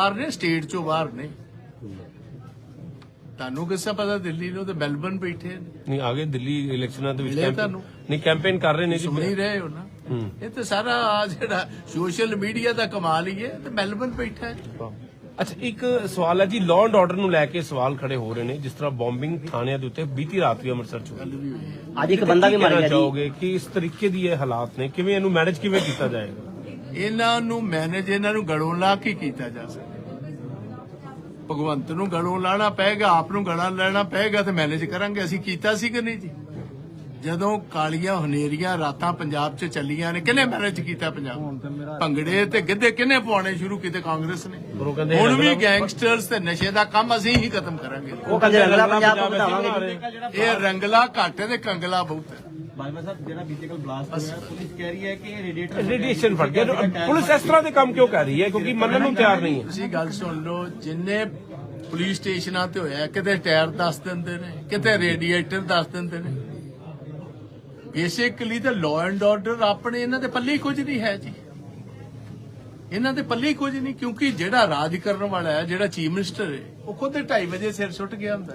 ਬਾਹਰ ਨੇ ਸਟੇਟ ਚੋਂ ਬਾਹਰ ਨੇ। ਤੁਹਾਨੂੰ ਕਿਸਾ ਪਤਾ ਦਿੱਲੀ ਨੂੰ ਤੇ ਮੈਲਬਨ ਬੈਠੇ ਨੇ। ਨਹੀਂ ਆਗੇ ਦਿੱਲੀ ਇਲੈਕਸ਼ਨਾਂ ਦੇ ਵਿੱਚ ਮਿਲੇ campaign- ਤੁਹਾਨੂੰ? ਨਹੀਂ ਕੈਂਪੇਨ ਕਰ ਰਹੇ ਨੇ ਜੀ। ਸੁਣ ਹੀ ਰਹੇ ਹੋ ਨਾ। ਹੂੰ। ਇਹ ਤੇ ਸਾਰਾ ਆਹ ਜਿਹੜਾ ਸੋਸ਼ਲ ਮੀਡੀਆ ਦਾ ਕਮਾਲ ਹੀ ਹੈ ਤੇ ਮੈਲਬਨ ਬੈਠਾ ਹੈ। ਅੱਛਾ ਇੱਕ ਸਵਾਲ ਹੈ ਜੀ ਲਾਅ ਐਂਡ ਆਰਡਰ ਨੂੰ ਲੈ ਕੇ ਸਵਾਲ ਖੜੇ ਹੋ ਰਹੇ ਨੇ ਜਿਸ ਤਰ੍ਹਾਂ ਬੰਬਿੰਗ ਥਾਣਿਆਂ ਦੇ ਉੱਤੇ ਬੀਤੀ ਰਾਤ ਵੀ ਅੰਮ੍ਰਿਤਸਰ ਚ ਹੋਈ। ਗੱਲ ਵੀ ਹੋਈ ਹੈ। ਅੱਜ ਇੱਕ ਬੰਦਾ ਵੀ ਮਰ ਕਹਿਣਾ ਗਿਆ ਜੀ। ਚਾਹੋਗੇ ਕਿ ਇਸ ਤਰੀਕੇ ਦੀ ਇਹ ਹਾਲਾਤ ਨੇ? ਕਿਵੇਂ ਇਹਨੂੰ ਮੈਨੇਜ ਕਿਵੇਂ ਕੀਤਾ ਜਾਏਗਾ? ਇਹਨਾਂ ਨੂੰ ਮੈਨੇਜ ਇਹਨਾਂ ਨੂੰ ਗਲੋਂ ਲਾ ਕੇ ਕੀਤਾ ਜਾ ਸਕਦਾ। ਭਗਵੰਤ ਨੂੰ ਗਲੋਂ ਲਾਣਾ ਪਏਗਾ ਆਪ ਨੂੰ ਗਲਾ ਲੈਣਾ ਪਏਗਾ ਤੇ ਮੈਨੇਜ ਕਰਾਂਗੇ। ਅਸੀਂ ਕੀਤਾ ਸੀ ਕਿ ਨਹੀਂ ਜੀ? ਜਦੋਂ ਕਾਲੀਆਂ ਹਨੇਰੀਆਂ ਰਾਤਾਂ ਪੰਜਾਬ 'ਚ ਚੱਲੀਆਂ ਨੇ ਕਿਹਨੇ ਮੈਨੇਜ ਕੀਤਾ ਪੰਜਾਬ? ਭੰਗੜੇ ਤੇ ਗਿੱਧੇ ਕਿਹਨੇ ਪਵਾਉਣੇ ਸ਼ੁਰੂ ਕੀਤੇ ਕਾਂਗਰਸ ਨੇ? ਹੁਣ ਵੀ ਗੈਂਗਸਟਰਸ ਤੇ ਨਸ਼ੇ ਦਾ ਕੰਮ ਅਸੀਂ ਹੀ ਖਤਮ ਕਰਾਂਗੇ। ਇਹ ਰੰਗਲਾ ਘੱਟ ਤੇ ਕੰਗਲਾ ਬਹੁਤ ਹੈ। ਬਾਜਵਾ ਸਾਹਿਬ ਜਿਹੜਾ ਬੀਤੇ ਕੱਲ ਬਲਾਸਟ ਹੋਇਆ ਪੁਲਿਸ ਕਹਿ ਰਹੀ ਹੈ ਕਿ ਰੇਡੀਏਟਰ ਰੇਡੀਏਸ਼ਨ ਫਟ ਗਿਆ। ਪੁਲਿਸ ਇਸ ਤਰ੍ਹਾਂ ਦੇ ਕੰਮ ਕਿਉਂ ਕਰ ਰਹੀ ਹੈ? ਕਿਉਂਕਿ ਮੰਨਣ ਨੂੰ ਤਿਆਰ ਨਹੀਂ ਹੈ। ਤੁਸੀਂ ਗੱਲ ਸੁਣ ਲਓ ਜਿੰਨੇ ਪੁਲਿਸ ਸਟੇਸ਼ਨਾਂ ਤੇ ਹੋਇਆ ਕਿਤੇ ਟਾਇਰ ਦੱਸ ਦਿੰਦੇ ਨੇ ਕਿਤੇ ਰੇਡੀਏਟਰ ਦੱਸ ਦਿੰਦੇ ਨੇ। ਬੇਸਿਕਲੀ ਤਾਂ ਲਾਅ ਐਂਡ ਆਰਡਰ ਆਪਣੇ ਇਹਨਾਂ ਦੇ ਪੱਲੇ ਕੁਝ ਨਹੀਂ ਹੈ ਜੀ। ਇਹਨਾਂ ਦੇ ਪੱਲੇ ਕੁਝ ਨਹੀਂ ਕਿਉਂਕਿ ਜਿਹੜਾ ਰਾਜ ਕਰਨ ਵਾਲਾ ਹੈ ਜਿਹੜਾ ਚੀਫ ਮਿਨਿਸਟਰ ਹੈ ਉਹ ਖੁਦ 2:30 ਵਜੇ ਸਿਰ ਸੁੱਟ ਗਿਆ ਹੁੰਦਾ